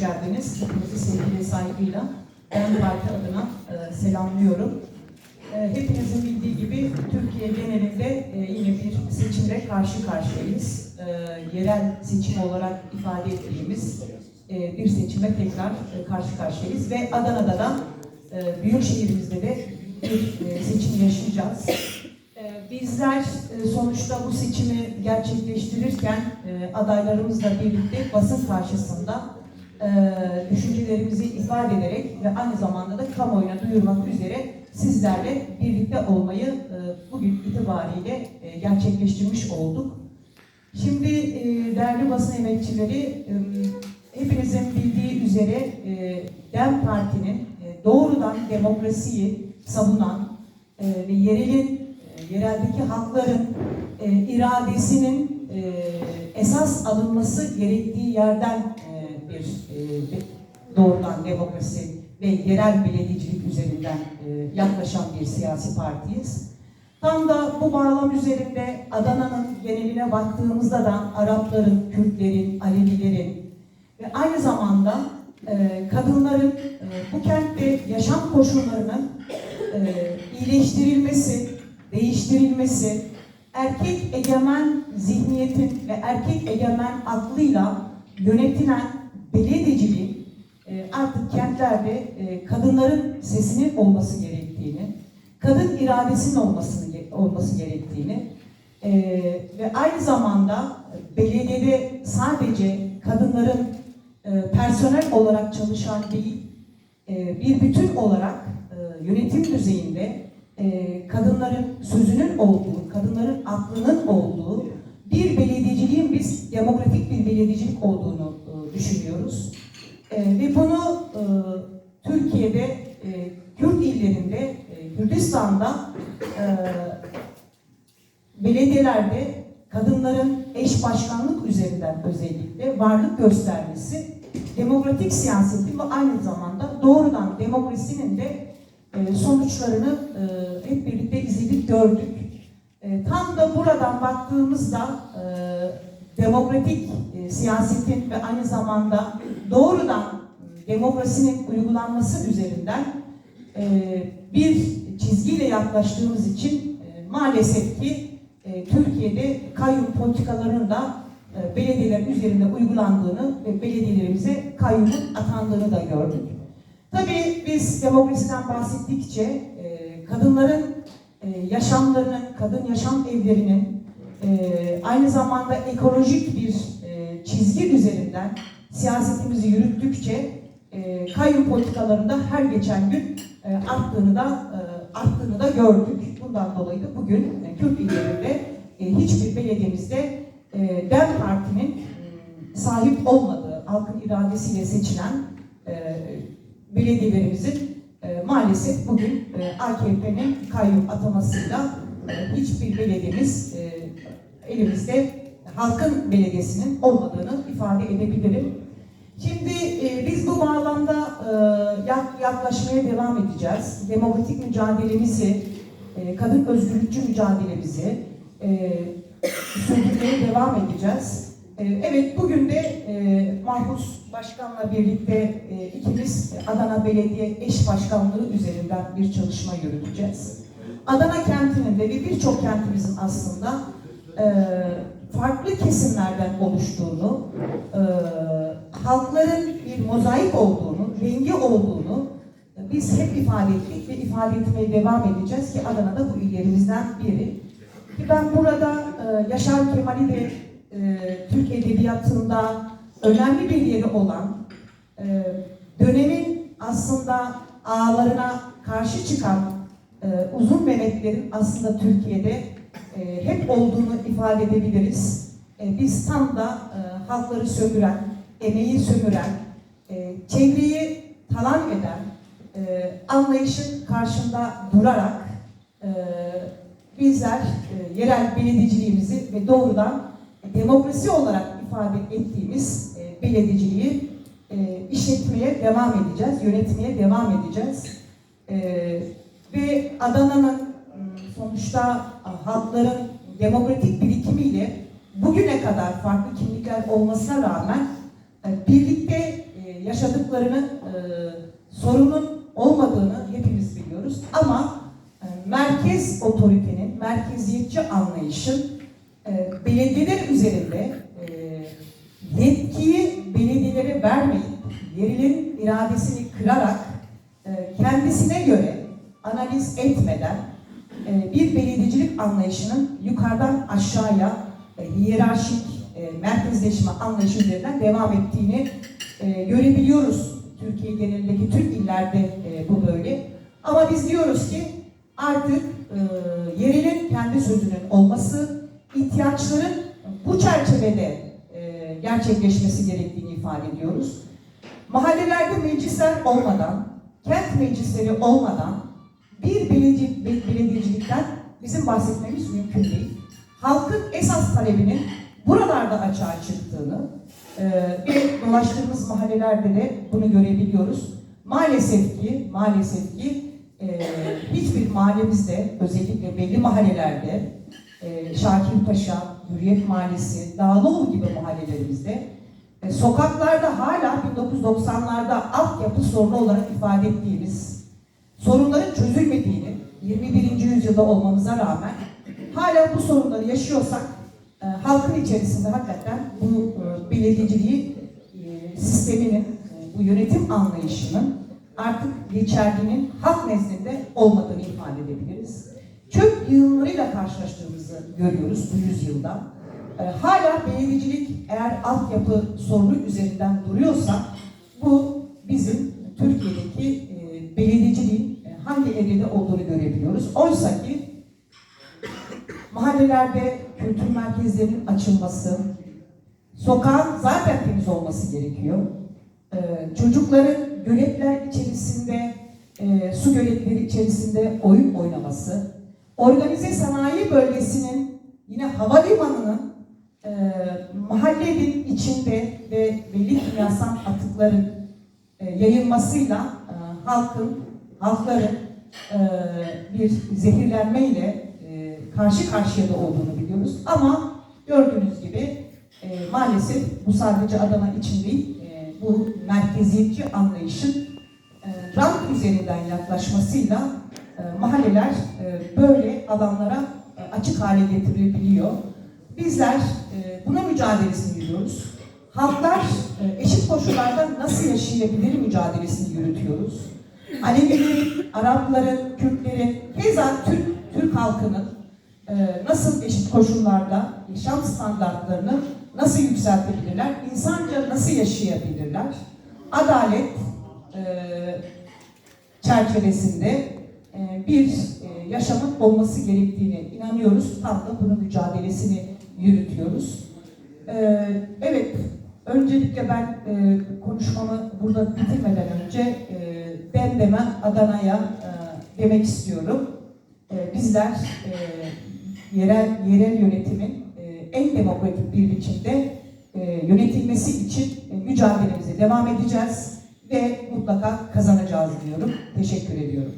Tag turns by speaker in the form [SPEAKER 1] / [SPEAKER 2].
[SPEAKER 1] geldiniz. Hepinizi sevgiyle, saygıyla ben parti adına e, selamlıyorum. E, hepinizin bildiği gibi Türkiye genelinde e, yine bir seçimle karşı karşıyayız. E, yerel seçim olarak ifade ettiğimiz e, bir seçime tekrar e, karşı karşıyayız ve Adana'da da e, büyük şehrimizde de bir e, seçim yaşayacağız. E, Bizler e, sonuçta bu seçimi gerçekleştirirken e, adaylarımızla birlikte basın karşısında düşüncelerimizi ifade ederek ve aynı zamanda da kamuoyuna duyurmak üzere sizlerle birlikte olmayı e, bugün itibariyle e, gerçekleştirmiş olduk. Şimdi e, değerli basın emekçileri e, hepinizin bildiği üzere e, DEM Parti'nin e, doğrudan demokrasiyi savunan e, ve yerelin, e, yereldeki halkların e, iradesinin e, esas alınması gerektiği yerden e, e, doğrudan demokrasi ve yerel belediyecilik üzerinden e, yaklaşan bir siyasi partiyiz. Tam da bu bağlam üzerinde Adana'nın geneline baktığımızda da Arapların, Kürtlerin, Alevilerin ve aynı zamanda e, kadınların e, bu kentte yaşam koşullarının e, iyileştirilmesi, değiştirilmesi, erkek egemen zihniyetin ve erkek egemen aklıyla yönetilen belediyeciliğin e, artık kentlerde e, kadınların sesinin olması gerektiğini, kadın iradesinin olmasını olması gerektiğini e, ve aynı zamanda belediyede sadece kadınların e, personel olarak çalışan değil, e, bir bütün olarak e, yönetim düzeyinde e, kadınların sözünün olduğu, kadınların aklının olduğu bir belediyeciliğin biz demokratik bir belediyecilik olduğunu belediyelerde kadınların eş başkanlık üzerinden özellikle varlık göstermesi demokratik siyasetin ve aynı zamanda doğrudan demokrasinin de e, sonuçlarını e, hep birlikte izledik, gördük. E, Tam da buradan baktığımızda demokratik siyasetin ve aynı zamanda doğrudan demokrasinin uygulanması üzerinden bir çizgiyle yaklaştığımız için maalesef ki e, Türkiye'de kayyum politikalarının da e, belediyeler üzerinde uygulandığını ve belediyelerimize kayyumun atandığını da gördük. Tabii biz demokrasiden bahsettikçe e, kadınların yaşamlarının, kadın yaşam evlerinin aynı zamanda ekolojik bir çizgi üzerinden siyasetimizi yürüttükçe kayyum politikalarında her geçen gün e, arttığını da arttığını da gördük. Bundan dolayı da bugün Kürt illerinde e, hiçbir belediyemizde e, DEM Parti'nin e, sahip olmadığı, halkın iradesiyle seçilen e, belediyelerimizin e, maalesef bugün e, AKP'nin kayyum atamasıyla e, hiçbir belediyemiz e, elimizde halkın belediyesinin olmadığını ifade edebilirim. Şimdi e, biz bu bağlamda e, yak- yaklaşmaya devam edeceğiz. Demokratik mücadelemizi, e, kadın özgürlükçü mücadelemizi e, sürdürmeye devam edeceğiz. E, evet bugün de e, Mahpus Başkan'la birlikte e, ikimiz Adana Belediye Eş Başkanlığı üzerinden bir çalışma yürüteceğiz. Adana kentinin de ve birçok kentimizin aslında farklı kesimlerden oluştuğunu, halkların bir mozaik olduğunu, rengi olduğunu biz hep ifade ettik ve ifade etmeye devam edeceğiz ki Adana da bu illerimizden biri. Ki ben burada e, Yaşar Kemal'i de e, Türk Edebiyatı'nda önemli bir yeri olan, e, dönemin aslında ağlarına karşı çıkan e, uzun Mehmetlerin aslında Türkiye'de e, hep olduğunu ifade edebiliriz. E, biz tam da e, halkları sömüren, emeği sömüren, e, çevreyi talan eden e, anlayışın karşında durarak e, bizler e, yerel belediyeciliğimizi ve doğrudan demokrasi olarak ifade ettiğimiz e, belediyeciliği e, işletmeye devam edeceğiz, yönetmeye devam edeceğiz. E, ve Adana'nın m, sonuçta halkların demokratik birikimiyle bugüne kadar farklı kimlikler olmasına rağmen e, birlikte e, yaşadıklarını, e, sorunun olmadığını hepimiz biliyoruz. Ama e, merkez otoritenin, merkeziyetçi anlayışın e, belediyeler üzerinde e, yetkiyi belediyelere vermeyip, yerinin iradesini kırarak e, kendisine göre analiz etmeden e, bir belediyecilik anlayışının yukarıdan aşağıya e, hiyerarşik e, merkezleşme anlayışı üzerinden devam ettiğini e, görebiliyoruz. Türkiye genelindeki tüm illerde e, bu böyle. Ama biz diyoruz ki artık e, yerinin kendi sözünün olması, ihtiyaçların bu çerçevede e, gerçekleşmesi gerektiğini ifade ediyoruz. Mahallelerde meclisler olmadan, kent meclisleri olmadan bir belediye, be- belediyecilikten bizim bahsetmemiz mümkün değil. Halkın esas talebinin buralarda açığa çıktığını ve dolaştığımız mahallelerde de bunu görebiliyoruz. Maalesef ki, maalesef ki e, hiçbir mahallemizde, özellikle belli mahallelerde, e, Şakirpaşa, Hürriyet Mahallesi, Dağlıoğlu gibi mahallelerimizde e, sokaklarda hala 1990'larda altyapı sorunu olarak ifade ettiğimiz sorunların çözülmediğini 21. yüzyılda olmamıza rağmen hala bu sorunları yaşıyorsak e, halkın içerisinde hakikaten belediyeciliği e, sisteminin, e, bu yönetim anlayışının artık geçerliliğinin halk nezdinde olmadığını ifade edebiliriz. Çöp yığınlarıyla karşılaştığımızı görüyoruz bu yüzyılda. E, hala belediyecilik eğer altyapı sorunu üzerinden duruyorsa bu bizim Türkiye'deki e, belediyeciliğin hangi evrede olduğunu görebiliyoruz. Oysa ki mahallelerde kültür merkezlerinin açılması, sokağın zaten temiz olması gerekiyor. Ee, çocukların göletler içerisinde, e, su göletleri içerisinde oyun oynaması, organize sanayi bölgesinin yine havalimanının e, mahallenin içinde ve belli kimyasal atıkların e, yayılmasıyla e, halkın, halkların e, bir zehirlenmeyle e, karşı karşıya da olduğunu biliyoruz. Ama gördüğünüz gibi e, maalesef bu sadece Adana için değil, e, bu merkeziyetçi anlayışın e, rant üzerinden yaklaşmasıyla e, mahalleler e, böyle alanlara e, açık hale getirilebiliyor. Bizler e, buna mücadelesini yürüyoruz. Halklar e, eşit koşullarda nasıl yaşayabilir mücadelesini yürütüyoruz. Alevilerin, Arapların, Kürtlerin, keza Türk, Türk halkının e, nasıl eşit koşullarda yaşam standartlarını nasıl yükseltebilirler, insanca nasıl yaşayabilirler, adalet e, çerçevesinde e, bir e, yaşamın olması gerektiğine inanıyoruz. Tam da bunun mücadelesini yürütüyoruz. E, Evet, öncelikle ben e, konuşmamı burada bitirmeden önce e, ben demem Adana'ya e, demek istiyorum. E, Bizler e, yerel yerel yönetimin en demokratik bir biçimde e, yönetilmesi için e, mücadelemize devam edeceğiz ve mutlaka kazanacağız diyorum. Teşekkür ediyorum.